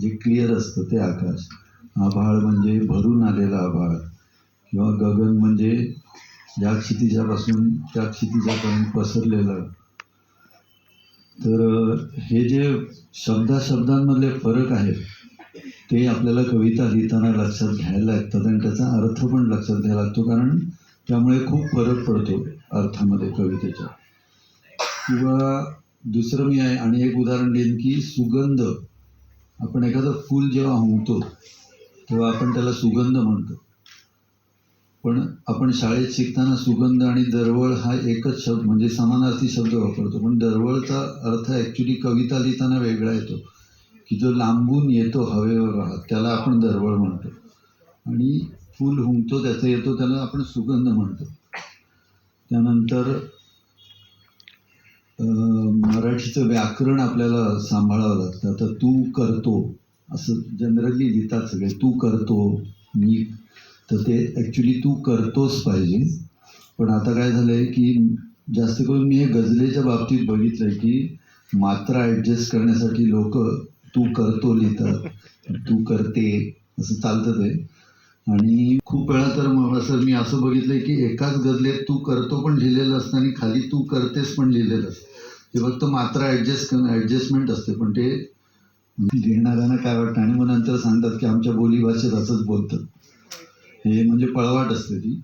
जे क्लिअर असतं ते आकाश. आभाळ म्हणजे भरून आलेलं आभाळ. किंवा गगन म्हणजे ज्या क्षितिजापासून त्या क्षितिजापर्यंत पसरलेलं. तर हे जे शब्दाशब्दांमधले फरक आहेत ते आपल्याला कविता लिहिताना लक्षात घ्यायला लागतात आणि त्याचा अर्थ पण लक्षात घ्यायला लागतो कारण त्यामुळे खूप फरक पडतो अर्थामध्ये कवितेच्या किंवा दुसरं मी आहे आणि एक उदाहरण देईन की सुगंध. आपण एखादं फूल जेव्हा हुंकतो तेव्हा आपण त्याला सुगंध म्हणतो. पण आपण शाळेत शिकताना सुगंध आणि दरवळ हा एकच शब्द म्हणजे समानार्थी शब्द वापरतो. पण दरवळचा अर्थ ॲक्च्युली कविता लिहिताना वेगळा येतो. की जो लांबून येतो हवेवर राहत त्याला आपण दरवळ म्हणतो. आणि फूल हुंकतो त्याचा येतो त्याला आपण सुगंध म्हणतो. त्यानंतर मराठीचं व्याकरण आपल्याला सांभाळावं लागतं. आता तू करतो असं जनरली लिहितात सगळे. तू करतो मी तर ते ॲक्च्युली तू करतोच पाहिजे. पण आता काय झालं आहे की जास्त करून मी हे गझलेच्या बाबतीत बघितलं आहे की मात्रा ॲडजस्ट करण्यासाठी लोक तू करतो लिहितात. तू करते असं चालतं ते. आणि खूप वेळा तर मग असं मी असं बघितलंय की एकाच गजलेत तू करतो पण लिहिलेलं असतं आणि खाली तू करतेस पण लिहिलेलं असतं. ते फक्त मात्र ॲडजस्ट करणं ॲडजस्टमेंट असते पण ते लिहिणाऱ्यांना काय वाटतं? आणि मग नंतर सांगतात की आमच्या बोलीभाषेत असंच बोलतात. हे म्हणजे पळवाट असते ती.